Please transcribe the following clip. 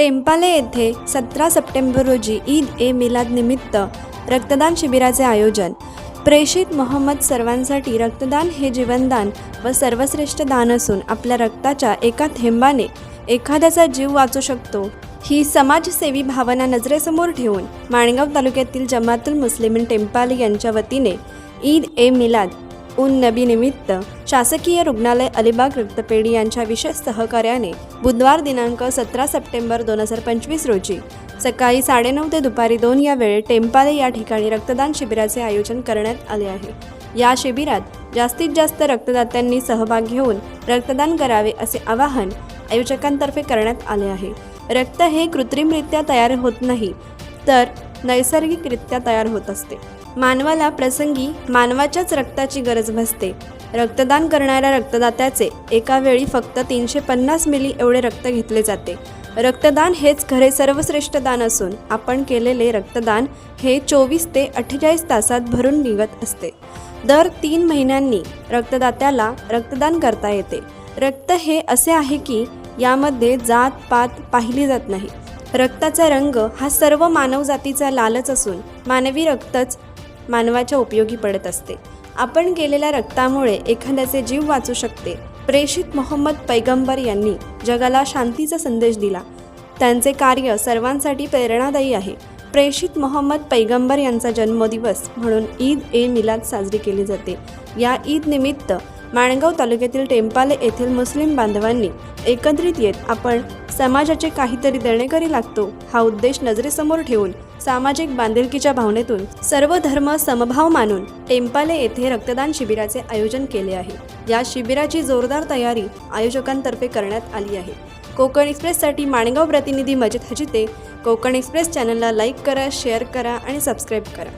टेम्पाले येथे सतरा सप्टेंबर रोजी ईद ए मिलाद निमित्त रक्तदान शिबिराचे आयोजन. प्रेषित मोहम्मद सर्वांसाठी रक्तदान हे जीवनदान व सर्वश्रेष्ठ दान असून आपल्या रक्ताच्या एका थेंबाने एखाद्याचा जीव वाचू शकतो. ही समाजसेवी भावना नजरेसमोर ठेवून माणगाव तालुक्यातील जमातुल मुस्लिमीन टेम्पाले यांच्या वतीने ईद ए मिलाद उन नबी निमित्त शासकीय रुग्णालय अलिबाग रक्तपेढी यांच्या विशेष सहकार्याने बुधवार दिनांक सतरा सप्टेंबर दोन हजार पंचवीस रोजी सकाळी साडेनऊ ते दुपारी दोन या वेळेत टेंपाले या ठिकाणी रक्तदान शिबिराचे आयोजन करण्यात आले आहे. या शिबिरात जास्तीत जास्त रक्तदात्यांनी सहभाग घेऊन रक्तदान करावे असे आवाहन आयोजकांतर्फे करण्यात आले आहे. रक्त हे कृत्रिमरित्या तयार होत नाही तर नैसर्गिकरित्या तयार होत असते. मानवाला प्रसंगी मानवाच्याच रक्ताची गरज भासते. रक्तदान करणाऱ्या रक्तदात्याचे एका वेळी फक्त तीनशे पन्नास मिली एवढे रक्त घेतले जाते. रक्तदान हेच खरे सर्वश्रेष्ठ दान असून आपण केलेले रक्तदान हे चोवीस ते अठ्ठेचाळीस तासात भरून निघत असते. दर तीन महिन्यांनी रक्तदात्याला रक्तदान करता येते. रक्त हे असे आहे की यामध्ये जात पात पाहिली जात नाही. रक्ताचा रंग हा सर्व मानवजातीचा लालच असून मानवी रक्तच मानवाच्या उपयोगी पडत असते. आपण केलेल्या रक्तामुळे एखाद्याचे जीव वाचू शकते. प्रेषित मोहम्मद पैगंबर यांनी जगाला शांतीचा संदेश दिला. त्यांचे कार्य सर्वांसाठी प्रेरणादायी आहे. प्रेषित मोहम्मद पैगंबर यांचा जन्मदिवस म्हणून ईद ए मिलाद साजरी केली जाते. या ईद निमित्त माणगाव तालुक्यातील टेंपाले येथील मुस्लिम बांधवांनी एकत्रित येत आपण समाजाचे काहीतरी देणेकरी लागतो हा उद्देश नजरेसमोर ठेवून सामाजिक बांधिलकीच्या भावनेतून सर्व धर्म समभाव मानून टेंपाले येथे रक्तदान शिबिराचे आयोजन केले आहे. या शिबिराची जोरदार तयारी आयोजकांतर्फे करण्यात आली आहे. कोकण एक्सप्रेससाठी माणगाव प्रतिनिधी मजिद हजिते कोकण एक्सप्रेस चॅनलला लाईक करा शेअर करा आणि सबस्क्राईब करा.